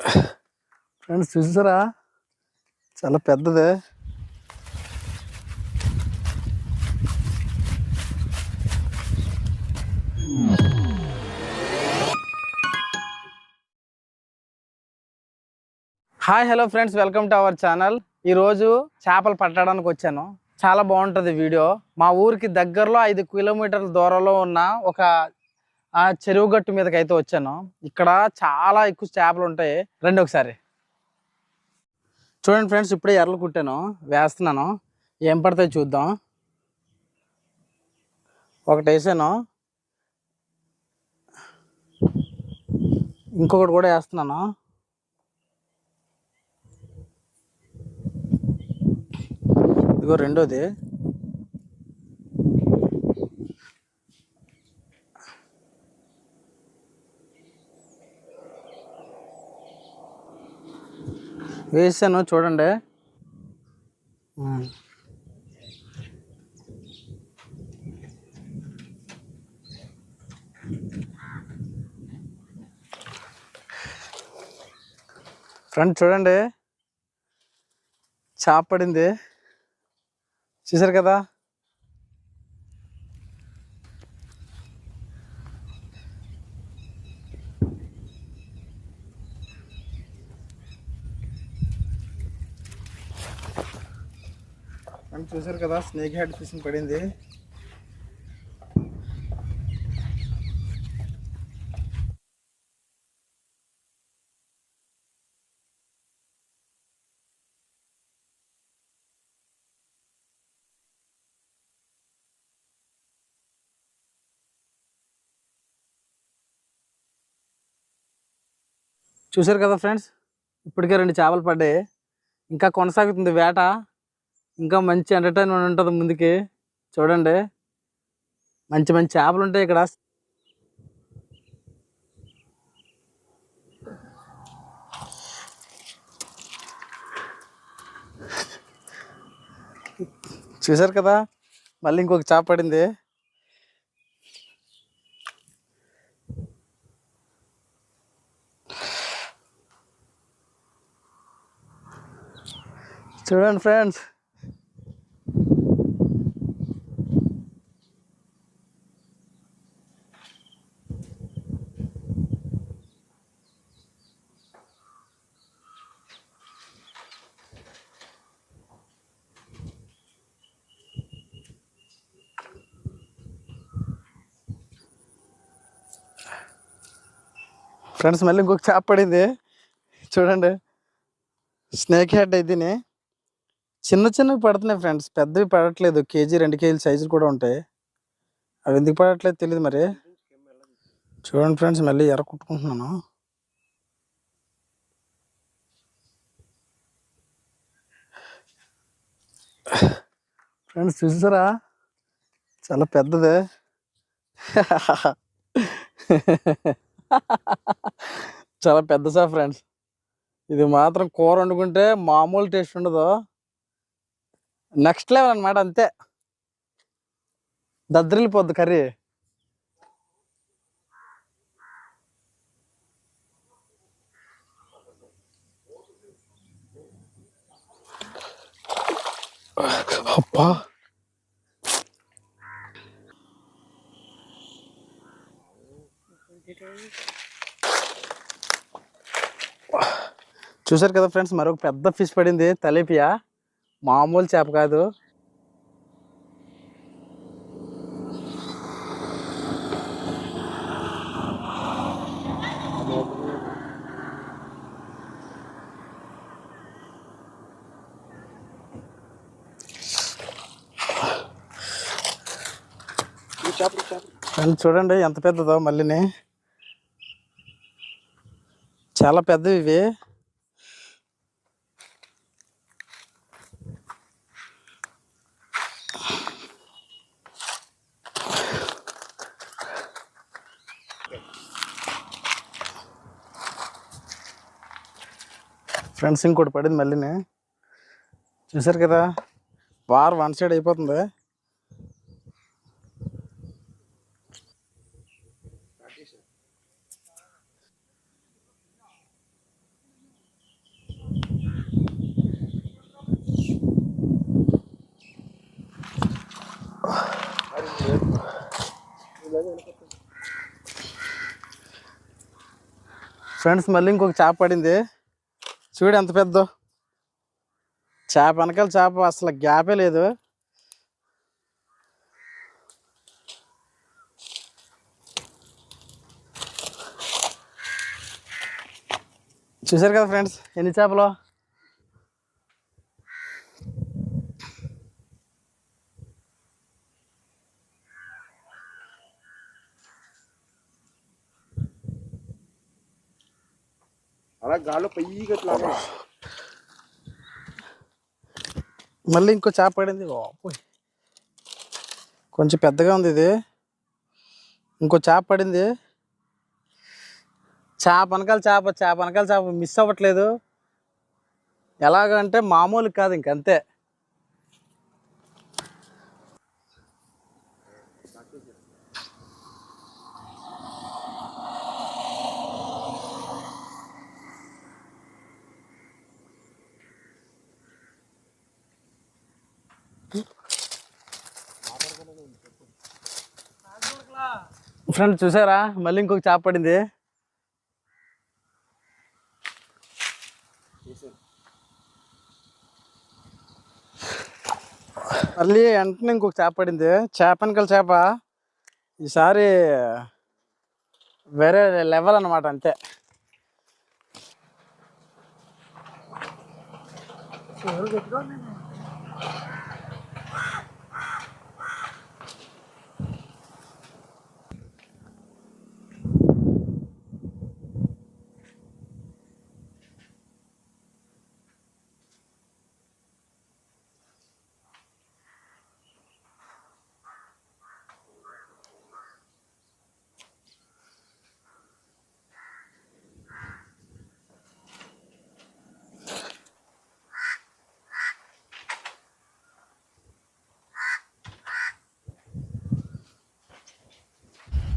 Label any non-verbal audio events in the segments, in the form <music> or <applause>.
Friends చూసారా? చాలా పెద్దది. Hi hello friends welcome to our channel ఈరోజు చేపలు పట్టడానికి వచ్చాను. చాలా బాగుంటుంది వీడియో. మా ఊరికి దగ్గరలో ఐదు కిలోమీటర్ల దూరంలో ఉన్న ఒక ఆ చెరువు గట్టు మీదకి అయితే వచ్చాను. ఇక్కడ చాలా ఎక్కువ చేపలు ఉంటాయి. రండి ఒకసారి. చూడండి ఫ్రెండ్స్ ఇప్పుడే ఎర్రలు కుట్టాను. వేస్తున్నాను. ఏం పడతాయి చూద్దాం. ఒకటి వేసాను. ఇంకొకటి కూడా వేస్తున్నాను. ఇదిగో రెండోది. వేసాను చూడండి. ఫ్రంట్ ఫ్రెండ్ చూడండి. చేపడింది చూసారు కదా? ఫ్రెండ్ చూసారు కదా స్నేక్ హెడ్ ఫిషింగ్ పడింది. చూసారు కదా ఫ్రెండ్స్ ఇప్పటికే రెండు చేపలు పడ్డాయి. ఇంకా కొనసాగుతుంది వేట. ఇంకా మంచి ఎంటర్టైన్మెంట్ ఉంటుంది ముందుకి. చూడండి. మంచి మంచి చేపలు ఉంటాయి ఇక్కడ. చూసారు కదా? మళ్ళీ ఇంకొక చేప పడింది. చూడండి ఫ్రెండ్స్ ఫ్రెండ్స్ మళ్ళీ ఇంకొక చేప పడింది. చూడండి. స్నేక్ హెడ్ అయితేనే చిన్న చిన్నవి పడుతున్నాయి ఫ్రెండ్స్ పెద్దవి పడట్లేదు. కేజీ రెండు కేజీల సైజులు కూడా ఉంటాయి. అవి ఎందుకు పడట్లేదు తెలియదు మరి. చూడండి ఫ్రెండ్స్ మళ్ళీ ఎర్ర కుట్టుకుంటున్నాను. ఫ్రెండ్స్ చూసారా? చాలా పెద్దది. <laughs> చాలా పెద్ద సా ఫ్రెండ్స్. ఇది మాత్రం కూర వండుకుంటే మామూలు టేస్ట్ ఉండదు. నెక్స్ట్ లెవెల్ అనమాట అంతే. దద్దరిల్లిపోద్ది కర్రీ. అబ్బా! చూసారు కదా ఫ్రెండ్స్ మరొక పెద్ద ఫిష్ పడింది తలేపియా. మామూలు చేప కాదు. చూడండి ఎంత పెద్దదో మళ్ళీని. చాలా పెద్దవి ఇవి. ఫ్రెండ్స్ ఇంకోటి పడింది మళ్ళీనే. చూసారు కదా వార్ వన్ సైడ్ అయిపోతుంది. ఫ్రెండ్స్ మళ్ళీ ఇంకొక చేప పడింది. చూడు ఎంత పెద్ద. చేప వెనకాల చేప అసలు గ్యాపే లేదు. చూసారు కదా ఫ్రెండ్స్ ఎన్ని చేపలు? అలా గాల్లో ఇట్లా మళ్ళీ ఇంకో చేప పడింది. కొంచెం పెద్దగా ఉంది ఇది. ఇంకో చేప పడింది. చేప వెనకాల చేప చేప వెనకాల చేప మిస్ అవ్వట్లేదు. ఎలాగంటే మామూలు కాదు ఇంకంతే ఫ్రెండ్ చూసారా? మళ్ళీ ఇంకొక చేప పడింది. మళ్ళీ వెంటనే ఇంకొక చేప పడింది. చేప చేప. ఈసారి వేరే లెవెల్ అనమాట అంతే.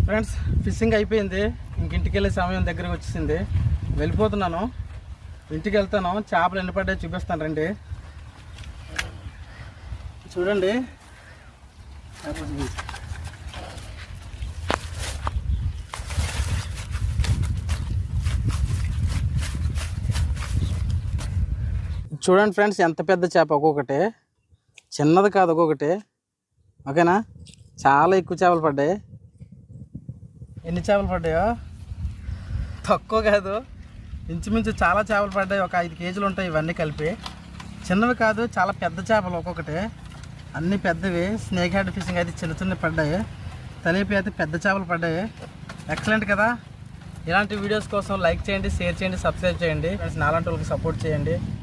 ఫ్రెండ్స్ ఫిషింగ్ అయిపోయింది. ఇంకింటికి వెళ్ళే సమయం దగ్గరికి వచ్చేసింది. వెళ్ళిపోతున్నాను. ఇంటికి వెళ్తాను. చేపలు ఎన్ని పడ్డాయి చూపిస్తాను రండి. చూడండి. చూడండి ఫ్రెండ్స్ ఎంత పెద్ద చేప? ఒక్కొక్కటి. చిన్నది కాదు ఒక్కొక్కటి. ఓకేనా? చాలా ఎక్కువ చేపలు పడ్డాయి. ఎన్ని చేపలు పడ్డాయో? తక్కువ కాదు. ఇంచుమించు చాలా చేపలు పడ్డాయి. ఒక ఐదు కేజీలు ఉంటాయి ఇవన్నీ కలిపి. చిన్నవి కాదు చాలా పెద్ద చేపలు ఒక్కొక్కటి. అన్నీ పెద్దవి. స్నేక్ హ్యాడ్ ఫిషింగ్ అయితే చిన్న చిన్న పడ్డాయి. తలిపి అయితే పెద్ద చేపలు పడ్డాయి. ఎక్సలెంట్ కదా? ఇలాంటి వీడియోస్ కోసం లైక్ చేయండి షేర్ చేయండి సబ్స్క్రైబ్ చేయండి. నాలాంటి వాళ్ళకి సపోర్ట్ చేయండి.